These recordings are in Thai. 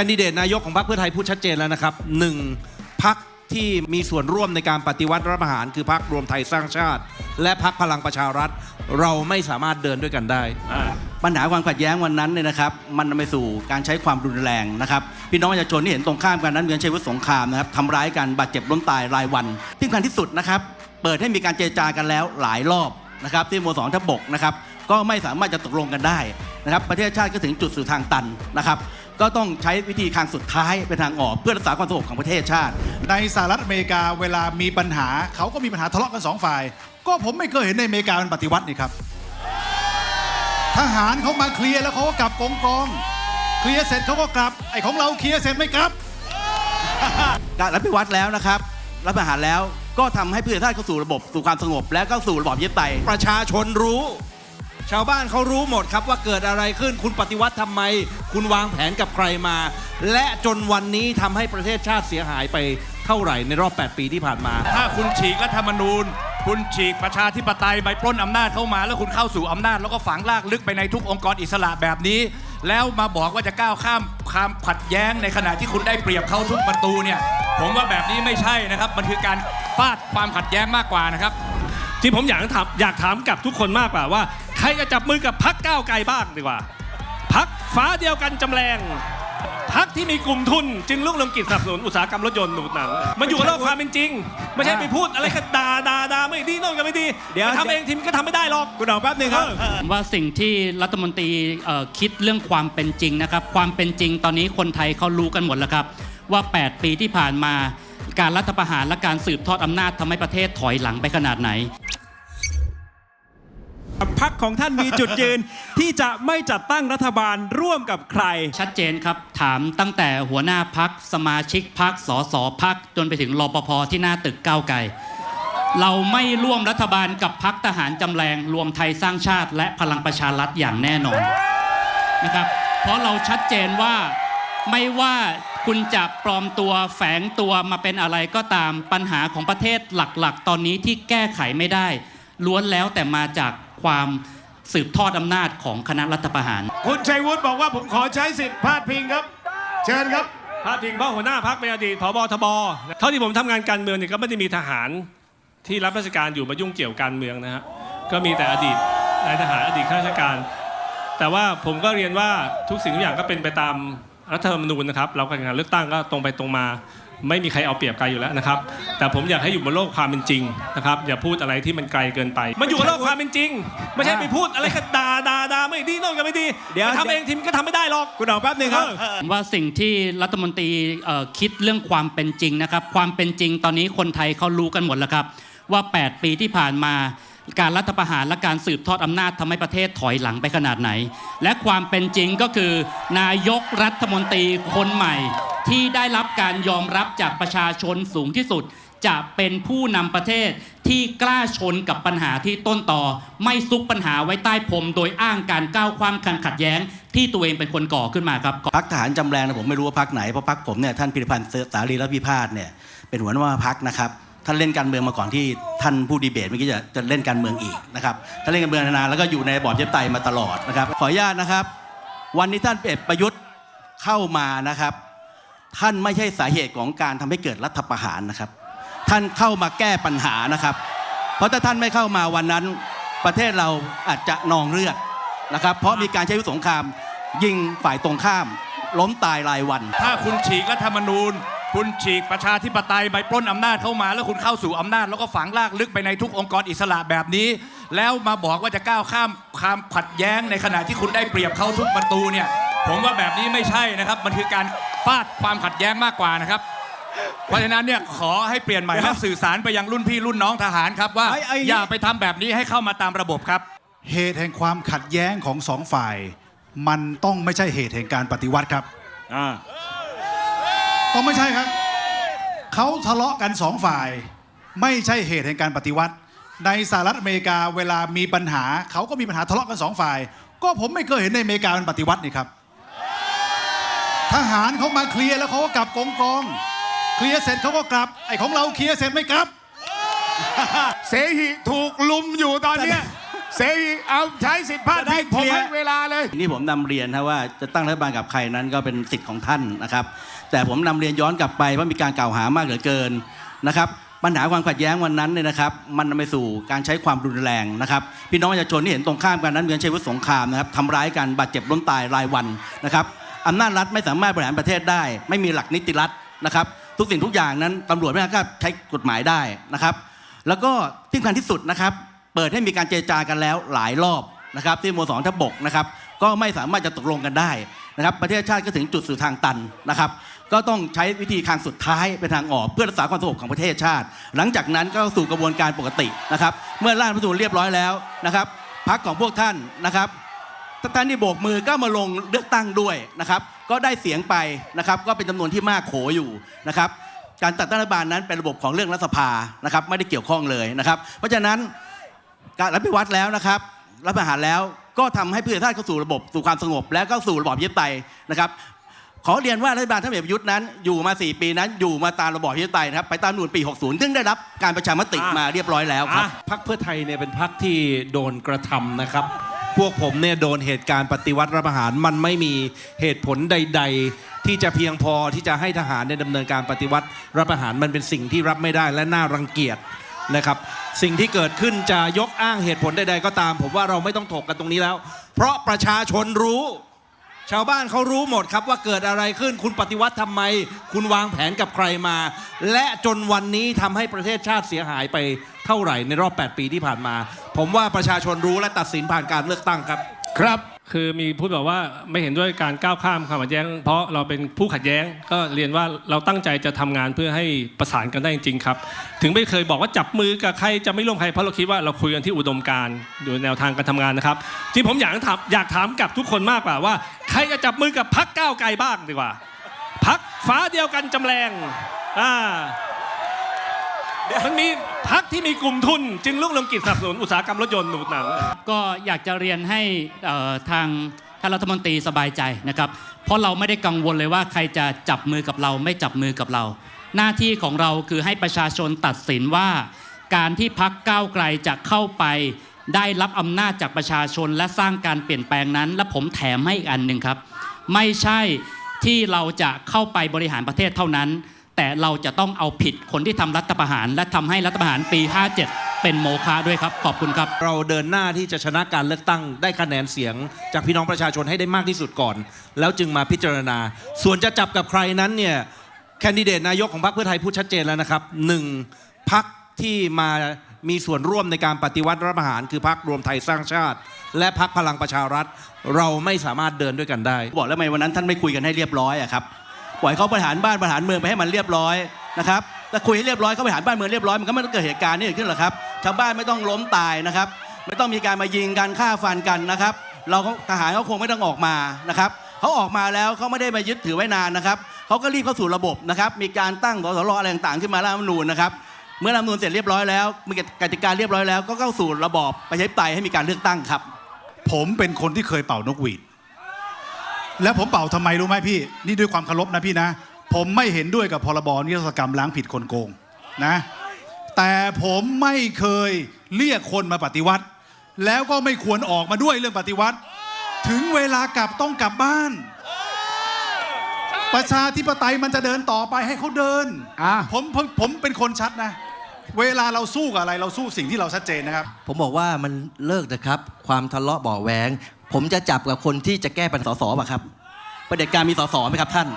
คนดิเดตนายกของพรรคเพื่อไทยพูดชัดเจนแล้วนะครับหนึ่งพักที่มีส่วนร่วมในการปฏิวัติรัฐประหาร คือพักรวมไทยสร้างชาติ และพักพลังประชารัฐ เราไม่สามารถเดินด้วยกันได้ปัญหาความขัดแย้งวันนั้นเนี่ยนะครับ มันนำไปสู่การใช้ความรุนแรงนะครับ พี่น้องประชาชนที่เห็นตรงข้ามกันนั้นเหมือนใช้อาวุธสงครามนะครับทำร้ายกันบาดเจ็บล้มตายรายวันที่สำคัญที่สุดนะครับ เปิดให้มีการเจรจากันแล้วหลายรอบนะครับ ที่โมสองทัพบกนะครับ ก็ไม่สามารถจะตกลงกันได้นะครับ ประเทศชาติก็ถึงจุดสู่ทางตันนะครับ ก็ต้องใช้วิธีทางสุดท้ายเป็นทางออกเพื่อรักษาความสงบของประเทศชาติ ในสหรัฐอเมริกาเวลามีปัญหาเขาก็มีปัญหาทะเลาะกันสองฝ่าย ก็ผมไม่เคยเห็นในอเมริกาเป็นปฏิวัตินี่ครับ ทหารเขามาเคลียร์แล้วเขาก็กลับกองกอง เคลียร์เสร็จเขาก็กลับ ไอ้ของเราเคลียร์เสร็จไม่กลับ การรับพิวัตรแล้วนะครับ รับประหารแล้วก็ทำให้ประเทศชาติเข้าสู่ระบบสู่ความสงบ และก็สู่ระบอบยึดไตยประชาชนรู้ ชาวบ้านเขารู้หมดครับว่าเกิดอะไรขึ้นคุณปฏิวัติทำไม คุณวางแผนกับใครมา และจนวันนี้ทำให้ประเทศชาติเสียหายไปเท่าไหร่ในรอบ 8 ปีที่ผ่านมา ถ้าคุณฉีกรัฐธรรมนูญ คุณฉีกประชาธิปไตยไปปล้นอำนาจเข้ามา แล้วคุณเข้าสู่อำนาจแล้วก็ฝังลากลึกไปในทุกองค์กรอิสระแบบนี้ แล้วมาบอกว่าจะก้าวข้ามความขัดแย้งในขณะที่คุณได้เปรียบเขาทุกประตูเนี่ย ผมว่าแบบนี้ไม่ใช่นะครับ มันคือการฟาดความขัดแย้งมากกว่านะครับ ที่ผมอยากถามอยากถามกับทุกคนมากกว่าว่า ใครจะจับมือกับพักก้าวไกลบ้างดีกว่า พักฟ้าเดียวกันจำแรงพักที่มีกลุ่มทุนจึงลุกลงกิจสนับสนุนอุตสาหกรรมรถยนต์หนุนหนัง มันอยู่กับโลกความเป็นจริง ไม่ใช่ไปพูดอะไรก็ด่าด่าด่าไม่ดีโน่นก็ไม่ดีเดี๋ยวไปทำเองทีมก็ทำไม่ได้หรอกคุณดอกแป๊บหนึงครับว่าสิ่งที่รัฐมนตรีเอ่อคิดเรื่องความเป็นจริงนะครับ ความเป็นจริงตอนนี้คนไทยเขารู้กันหมดแล้วครับ ว่า 8 ปีที่ผ่านมา การรัฐประหารและการสืบทอดอำนาจทำให้ประเทศถอยหลังไปขนาดไหน พักของท่านมีจุดยืน ที่จะไม่จัดตั้งรัฐบาลร่วมกับใคร ชัดเจนครับ ถามตั้งแต่หัวหน้าพักสมาชิกพักสสพักจนไปถึงรปภที่หน้าตึกก้าวไกลเราไม่ร่วมรัฐบาลกับพักทหารจำแรง รวมไทยสร้างชาติ และพลังประชารัฐอย่างแน่นอนนะครับ เพราะเราชัดเจนว่าไม่ว่าคุณจะปลอมตัวแฝงตัวมาเป็นอะไรก็ตามปัญหาของประเทศหลักๆ ตอนนี้ที่แก้ไขไม่ได้ ล้วนแล้วแต่มาจาก ความสืบทอดอำนาจของคณะรัฐประหาร คุณชัยวุฒิบอกว่าผมขอใช้สิทธิ์พาดพิงครับ เชิญครับ พาดพิงเพราะหัวหน้าพักเป็นอดีตผบทบเท่าที่ผมทำงานการเมืองเนี่ยก็ไม่ได้มีทหารที่รับราชการอยู่มายุ่งเกี่ยวการเมืองนะฮะก็มีแต่อดีตนายทหารอดีตข้าราชการ แต่ว่าผมก็เรียนว่าทุกสิ่งทุกอย่างก็เป็นไปตามรัฐธรรมนูญนะครับ เราการงานเลือกตั้งก็ตรงไปตรงมา ไม่มีใครเอาเปรียบใครอยู่แล้วนะครับ แต่ผมอยากให้อยู่บนโลกความเป็นจริงนะครับ อย่าพูดอะไรที่มันไกลเกินไป มันอยู่กับโลกความเป็นจริง ไม่ใช่ไปพูดอะไรก็ด่าด่าด่าไม่ดีโน่นก็ไม่ดีเดี๋ยวไปทำเองทีมก็ทำไม่ได้หรอกคุณดอกแป๊บหนึงครับว่าสิ่งที่รัฐมนตรีเอ่อคิดเรื่องความเป็นจริงนะครับ ความเป็นจริงตอนนี้คนไทยเขารู้กันหมดแล้วครับ ว่า 8 ปีที่ผ่านมาการรัฐประหารและการสืบทอดอำนาจทำให้ประเทศถอยหลังไปขนาดไหน และความเป็นจริงก็คือนายกรัฐมนตรีคนใหม่ ที่ได้รับการยอมรับจากประชาชนสูงที่สุด จะเป็นผู้นำประเทศที่กล้าชนกับปัญหาที่ต้นต่อ ไม่ซุกปัญหาไว้ใต้พรมโดยอ้างการก้าวความการขัดแย้ง ที่ตัวเองเป็นคนก่อขึ้นมาครับพักทหารจำแรงนะผมไม่รู้ว่าพักไหนเพราะพักผมเนี่ยท่านพิรพันธ์สารีรัฐพิพาทเนี่ยเป็นหัวหน้าพักนะครับท่านเล่นการเมืองมาก่อนที่ท่านผู้ดีเบตเมื่อกี้จะจะเล่นการเมืองอีกนะครับท่านเล่นการเมืองนานแล้วก็อยู่ในระบอบเย็บไตมาตลอดนะครับ ขออนุญาตนะครับ วันนี้ท่านเอกประยุทธ์เข้ามานะครับ ท่านไม่ใช่สาเหตุของการทำให้เกิดรัฐประหารนะครับ ท่านเข้ามาแก้ปัญหานะครับ เพราะถ้าท่านไม่เข้ามาวันนั้น ประเทศเราอาจจะนองเลือดนะครับ เพราะมีการใช้อาวุธสงคราม ยิงฝ่ายตรงข้าม ล้มตายรายวัน ถ้าคุณฉีกรัฐธรรมนูญ คุณฉีกประชาธิปไตยไปปล้นอำนาจเข้ามา แล้วคุณเข้าสู่อำนาจ แล้วก็ฝังลากลึกไปในทุกองค์กรอิสระแบบนี้ แล้วมาบอกว่าจะก้าวข้ามความขัดแย้งในขณะที่คุณได้เปรียบเขาทุกประตูเนี่ยผมว่าแบบนี้ไม่ใช่นะครับมันคือการ ฟาดความขัดแย้งมากกว่านะครับ เพราะฉะนั้นเนี่ยขอให้เปลี่ยนใหม่และสื่อสารไปยังรุ่นพี่รุ่นน้องทหารครับว่าไอ้ไอ้ อย่าไปทำแบบนี้ให้เข้ามาตามระบบครับ เหตุแห่งความขัดแย้งของสองฝ่าย มันต้องไม่ใช่เหตุแห่งการปฏิวัติครับต้องไม่ใช่ครับ เขาทะเลาะกันสองฝ่าย ไม่ใช่เหตุแห่งการปฏิวัติ ในสหรัฐอเมริกาเวลามีปัญหา เขาก็มีปัญหาทะเลาะกันสองฝ่าย ก็ผมไม่เคยเห็นในอเมริกาเป็นปฏิวัตินี่ครับ ทหารเขามาเคลียร์แล้วเขาก็กลับกองกอง เคลียร์เสร็จเขาก็กลับ ไอ้ของเราเคลียร์เสร็จไม่กลับ เสหิถูกลุมอยู่ตอนเนี้ยเสเสรีเอาใช้สิทธิพาดพิงผมให้เวลาเลย นี่ผมนำเรียนนะว่าจะตั้งรัฐบาลกับใครนั้นก็เป็นสิทธิ์ของท่านนะครับ แต่ผมนำเรียนย้อนกลับไปเพราะมีการกล่าวหามากเหลือเกินนะครับปัญหาความขัดแย้งวันนั้นเนี่ยนะครับ มันนำไปสู่การใช้ความรุนแรงนะครับ พี่น้องประชาชนที่เห็นตรงข้ามกันนั้นเหมือนใช้อาวุธสงครามนะครับทำร้ายกันบาดเจ็บล้มตายรายวันนะครับ อำนาจรัฐไม่สามารถบริหารประเทศได้ ไม่มีหลักนิติรัฐนะครับ ทุกสิ่งทุกอย่างนั้นตำรวจไม่สามารถใช้กฎหมายได้นะครับ แล้วก็ที่สำคัญที่สุดนะครับ เปิดให้มีการเจรจากันแล้วหลายรอบนะครับ ที่โมสรทบกนะครับ ก็ไม่สามารถจะตกลงกันได้นะครับ ประเทศชาติก็ถึงจุดสู่ทางตันนะครับ ก็ต้องใช้วิธีทางสุดท้ายเป็นทางออกเพื่อรักษาความสงบของประเทศชาติ หลังจากนั้นก็สู่กระบวนการปกตินะครับ เมื่อร่างรัฐธรรมนูญเรียบร้อยแล้วนะครับพักของพวกท่านนะครับ ท่านที่โบกมือก็มาลงเลือกตั้งด้วยนะครับก็ได้เสียงไปนะครับก็เป็นจำนวนที่มากโขอยู่นะครับการจัดตั้งรัฐบาลนั้นเป็นระบบของเรื่องรัฐสภานะครับไม่ได้เกี่ยวข้องเลยนะครับ เพราะฉะนั้นการรับพิวัตรแล้วนะครับรับประหารแล้วก็ทำให้ประเทศชาติเข้าสู่ระบบสู่ความสงบ และก็สู่ระบอบประชาธิปไตนะครับขอเรียนว่ารัฐบาลท่านเอกประยุทธ์นั้นอยู่มา 4 ปีนั้นอยู่มาตามระบอบประชาธิปไตยนะครับไปตามนูญปี 60 ซึ่งได้รับการประชามติมาเรียบร้อยแล้วครับพักเพื่อไทยเนี่ยเป็นพักที่โดนกระทำนะครับ พวกผมเนี่ยโดนเหตุการณ์ปฏิวัติรัฐประหารมันไม่มีเหตุผลใด ๆ ที่จะเพียงพอที่จะให้ทหารเนี่ยดำเนินการปฏิวัติรัฐประหารมันเป็นสิ่งที่รับไม่ได้และน่ารังเกียจนะครับ สิ่งที่เกิดขึ้นจะยกอ้างเหตุผลใดๆก็ตาม ผมว่าเราไม่ต้องถกกันตรงนี้แล้ว เพราะประชาชนรู้ ชาวบ้านเขารู้หมดครับว่าเกิดอะไรขึ้นคุณปฏิวัติทำไม คุณวางแผนกับใครมา และจนวันนี้ทำให้ประเทศชาติเสียหายไปเท่าไหร่ในรอบ 8 ปีที่ผ่านมา ผมว่าประชาชนรู้และตัดสินผ่านการเลือกตั้งครับ ครับ คือมีพูดแบบว่าไม่เห็นด้วยการก้าวข้ามความขัดแย้ง เพราะเราเป็นผู้ขัดแย้งก็เรียนว่าเราตั้งใจจะทำงานเพื่อให้ประสานกันได้จริงครับ ถึงไม่เคยบอกว่าจับมือกับใครจะไม่ร่วมใครเพราะเราคิดว่าเราคุยกันที่อุดมการณ์โดยแนวทางการทำงานนะครับที่ผมอยากถามอยากถามกับทุกคนมากกว่าว่า ใครจะจับมือกับพักก้าวไกลบ้างดีกว่าพักฟ้าเดียวกันจำแรงอ่า มันมีพักที่มีกลุ่มทุน จึงลุกลงกิจสนับสนุนอุตสาหกรรมรถยนต์หนุนหนัง ก็อยากจะเรียนให้ทางท่านรัฐมนตรีสบายใจนะครับ เพราะเราไม่ได้กังวลเลยว่าใครจะจับมือกับเราไม่จับมือกับเรา หน้าที่ของเราคือให้ประชาชนตัดสินว่า การที่พักก้าวไกลจะเข้าไป ได้รับอำนาจจากประชาชนและสร้างการเปลี่ยนแปลงนั้น และผมแถมให้อีกอันหนึ่งครับ ไม่ใช่ที่เราจะเข้าไปบริหารประเทศเท่านั้น แต่เราจะต้องเอาผิดคนที่ทำรัฐประหาร และทำให้รัฐประหารปี 57 เป็นโมฆะด้วยครับ ขอบคุณครับ เราเดินหน้าที่จะชนะการเลือกตั้งได้คะแนนเสียง จากพี่น้องประชาชนให้ได้มากที่สุดก่อน แล้วจึงมาพิจารณา ส่วนจะจับกับใครนั้นเนี่ยแคนดิเดตนายกของพรรคเพื่อไทยพูดชัดเจนแล้วนะครับหนึ่งพักที่มามีส่วนร่วมในการปฏิวัติรัฐประหาร คือพักรวมไทยสร้างชาติ และพักพลังประชารัฐ เราไม่สามารถเดินด้วยกันได้ บอกแล้วทำไมวันนั้นท่านไม่คุยกันให้เรียบร้อยอะครับ ปล่อยเขาบริหารบ้านบริหารเมืองไปให้มันเรียบร้อยนะครับถ้าคุยให้เรียบร้อยเขาบริหารบ้านเมืองเรียบร้อยมันก็ไม่ต้องเกิดเหตุการณ์นี้เกิดขึ้นหรอกครับชาวบ้านไม่ต้องล้มตายนะครับ ไม่ต้องมีการมายิงกันฆ่าฟันกันนะครับ เราทหารเขาคงไม่ต้องออกมานะครับเขาออกมาแล้วเขาไม่ได้มายึดถือไว้นานนะครับเขาก็รีบเข้าสู่ระบบนะครับมีการตั้งสสรอะไรต่างๆขึ้นมาแล้วรัฐมนูญนะครับเมื่อรัฐมนูญเสร็จเรียบร้อยแล้วมีกติกาเรียบร้อยแล้ว ก็เข้าสู่ระบอบประชาธิปไตยให้มีการเลือกตั้งครับ ผมเป็นคนที่เคยเป่านกหวีด แล้วผมเป่าทำไมรู้ไหมพี่ นี่ด้วยความเคารพนะพี่นะ ผมไม่เห็นด้วยกับพรบนิรโทษกรรมล้างผิดคนโกงนะ แต่ผมไม่เคยเรียกคนมาปฏิวัติ แล้วก็ไม่ควรออกมาด้วยเรื่องปฏิวัติ ถึงเวลากลับต้องกลับบ้าน ประชาธิปไตยมันจะเดินต่อไปให้เขาเดินอะผมผมผมเป็นคนชัดนะเวลาเราสู้กับอะไรเราสู้สิ่งที่เราชัดเจนนะครับ ผมบอกว่ามันเลิกนะครับ ความทะเลาะเบาะแวง ผมจะจับกับคนที่จะแก้ปัญหาสสป่ะครับ ประเด็จการมีสสไหมครับท่าน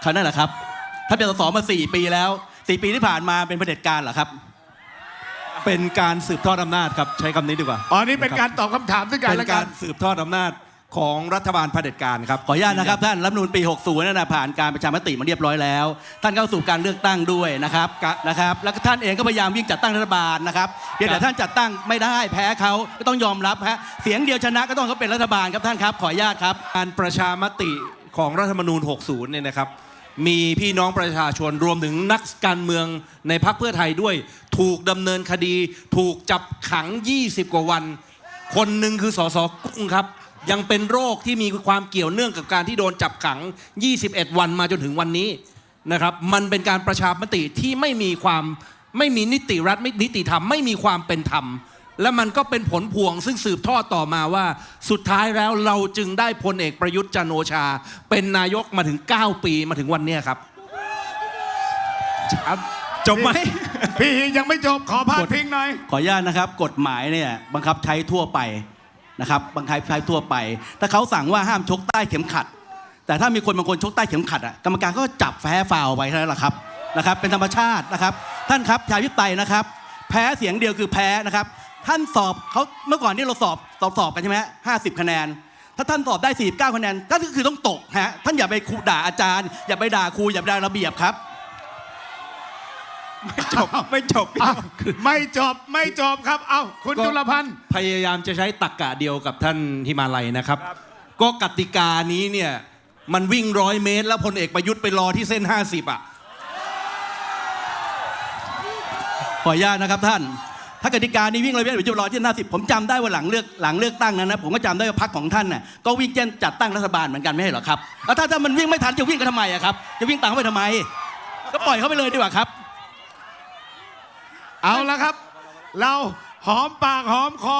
เขานั่นแหละครับท่านเป็นสสมาสี่ปีแล้วสี่ปีที่ผ่านมาเป็นประเด็จการเหรอครับ เป็นการสืบทอดอำนาจครับใช้คำนี้ดีกว่าอ๋อนี่เป็นการตอบคำถามด้วยกันเป็นและกักานรสืบทอดอำนาจของรัฐบาลเผด็จการครับขออนุญาตนะครับท่านรัฐธรรมนูญปี 60นั่นนะผ่านการประชามติมาเรียบร้อยแล้ว ท่านเข้าสู่การเลือกตั้งด้วยนะครับกะนะครับ แล้วก็ท่านเองก็พยายามวิ่งจัดตั้งรัฐบาลนะครับเพียงแต่ท่านจัดตั้งไม่ได้แพ้เขาก็ต้องยอมรับฮะเสียงเดียวชนะก็ต้องเขาเป็นรัฐบาลครับท่านครับ ขออนุญาตครับ การประชามติ ของรัฐธรรมนูญ 60 เนี่ยนะครับ มีพี่น้องประชาชนรวมถึงนักการเมืองในพรรคเพื่อไทยด้วย ถูกดำเนินคดี ถูกจับขัง 20 กว่าวัน คนหนึ่งคือสสกุ้งครับ ยังเป็นโรคที่มีความเกี่ยวเนื่องกับการที่โดนจับขัง 21 วันมาจนถึงวันนี้นะครับ มันเป็นการประชามติที่ไม่มีความไม่มีนิติรัฐไม่นิติธรรมไม่มีความเป็นธรรม และมันก็เป็นผลพวงซึ่งสืบทอดต่อมาว่า สุดท้ายแล้วเราจึงได้พลเอกประยุทธ์จันทร์โอชา เป็นนายกมาถึง 9 ปีมาถึงวันเนี้ยครับจบไหม พี่ยังไม่จบขอพาดพิงหน่อย ขออนุญาตนะครับ กฎหมายเนี่ยบังคับใช้ทั่วไปนะครับบังคับใช้ทั่วไป ถ้าเขาสั่งว่าห้ามชกใต้เข็มขัด แต่ถ้ามีคนบางคนชกใต้เข็มขัดอะกรรมการก็จับแพ้ฟาวล์ไปเท่านั้นแหละครับนะครับ เป็นธรรมชาตินะครับ ท่านครับชายพิไตยนะครับ แพ้เสียงเดียวคือแพ้นะครับ ท่านสอบเขาเมื่อก่อนที่เราสอบสอบสอบกันใช่ไหมห้าสิบคะแนน ถ้าท่านสอบได้49คะแนนก็คือต้องตกฮะท่านอย่าไปครูด่าอาจารย์ อย่าไปด่าครูอย่าไปด่าระเบียบครับจบไม่จบอ้าวไม่จบไม่จบครับ เอ้าคุณก็จุลพันธ์พยายามจะใช้ตักกะเดียวกับท่านฮิมาลัยนะครับ ก็กติกานี้เนี่ยมันวิ่งร้อยเมตร แล้วพลเอกประยุทธ์ไปรอที่เส้น 50 อะ ขออนุญาตนะครับท่าน ถ้ากติกานี้วิ่งเลยไม่ได้จุฬาที่หน้าสิบผมจำได้ว่าหลังเลือกหลังเลือกตั้งนั้นนะผมก็จำได้ว่าพรรคของท่านน่ะก็วิ่งเจนจัดตั้งรัฐบาลเหมือนกันไม่ใช่หรอครับแล้วถ้าถ้ามันวิ่งไม่ทันจะวิ่งกันทำไมอะครับจะวิ่งตามเขาไปทำไม ก็ปล่อยเขาไปเลยดีกว่าครับ เอาละครับ เราหอมปากหอมคอ